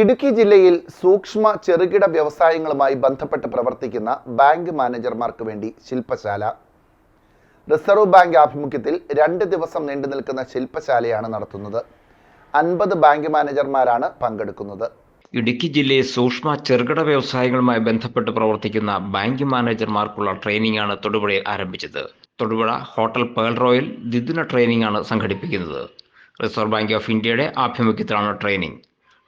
ഇടുക്കി ജില്ലയിൽ സൂക്ഷ്മ ചെറുകിട വ്യവസായങ്ങളുമായി ബന്ധപ്പെട്ട് പ്രവർത്തിക്കുന്ന ബാങ്ക് മാനേജർമാർക്ക് വേണ്ടി ശില്പശാല. റിസർവ് ബാങ്ക് ആഭിമുഖ്യത്തിൽ രണ്ട് ദിവസം നീണ്ടു നിൽക്കുന്ന ശില്പശാലയാണ് നടത്തുന്നത്. അൻപത് ബാങ്ക് മാനേജർമാരാണ് പങ്കെടുക്കുന്നത്. ഇടുക്കി ജില്ലയിൽ സൂക്ഷ്മ ചെറുകിട വ്യവസായങ്ങളുമായി ബന്ധപ്പെട്ട് പ്രവർത്തിക്കുന്ന ബാങ്ക് മാനേജർമാർക്കുള്ള ട്രെയിനിംഗ് ആണ് തൊടുപുഴയിൽ ആരംഭിച്ചത്. തൊടുപുഴ ഹോട്ടൽ പേൾ റോയൽ ദ്വിദിന ട്രെയിനിംഗ് ആണ് സംഘടിപ്പിക്കുന്നത്. റിസർവ് ബാങ്ക് ഓഫ് ഇന്ത്യയുടെ ആഭിമുഖ്യത്തിലാണ് ട്രെയിനിംഗ്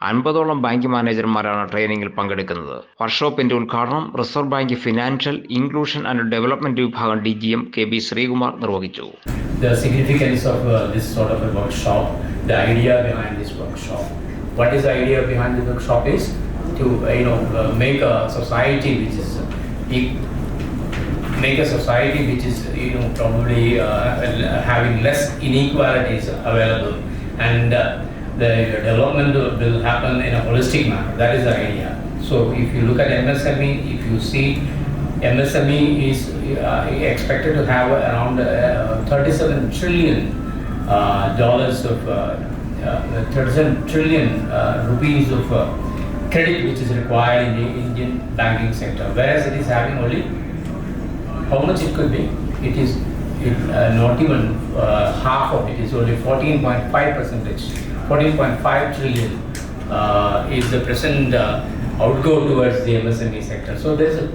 അൻപതോളം ബാങ്ക് മാനേജർമാരാണ് ട്രെയിനിങ്ങിൽ പങ്കെടുക്കുന്നത്. വർക്ക്ഷോപ്പിന്റെ ഉദ്ഘാടനം reserve bank financial inclusion and development വിഭാഗം D G M K B Sreekumar നിർവഹിച്ചു. Make a society which is, you know, probably uh, having less inequalities available, and uh, the development will- happen in a holistic manner. That is the idea. So if you look at MSME, if you see MSME is uh, expected to have around uh, 37 trillion uh, dollars of uh, uh, 37 trillion uh, rupees of credit which is required in the Indian banking sector, whereas it is having only how much it could be? It is it, not even half of it. it is only 14.5 percentage. 14.5 trillion uh, is the present uh, outgo towards the MSME sector. So there is a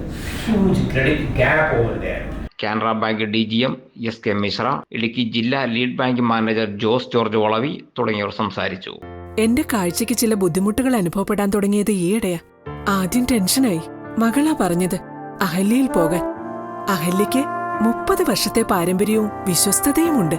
huge credit gap over there. Canara bank D G M S K Mishra Idukki ജില്ലാ lead bank manager Jose George Valavi തുടങ്ങിയവർ സംസാരിച്ചു. എന്റെ കാഴ്ചക്ക് ചില ബുദ്ധിമുട്ടുകൾ അനുഭവപ്പെടാൻ തുടങ്ങിയത് ഈയിടെയാ. ആദ്യം ടെൻഷനായി. മകളാ പറഞ്ഞത് അഹല്യയിൽ പോകാൻ. അഹല്യയ്ക്ക് മുപ്പത് വർഷത്തെ പാരമ്പര്യവും വിശ്വസ്തതയുമുണ്ട്.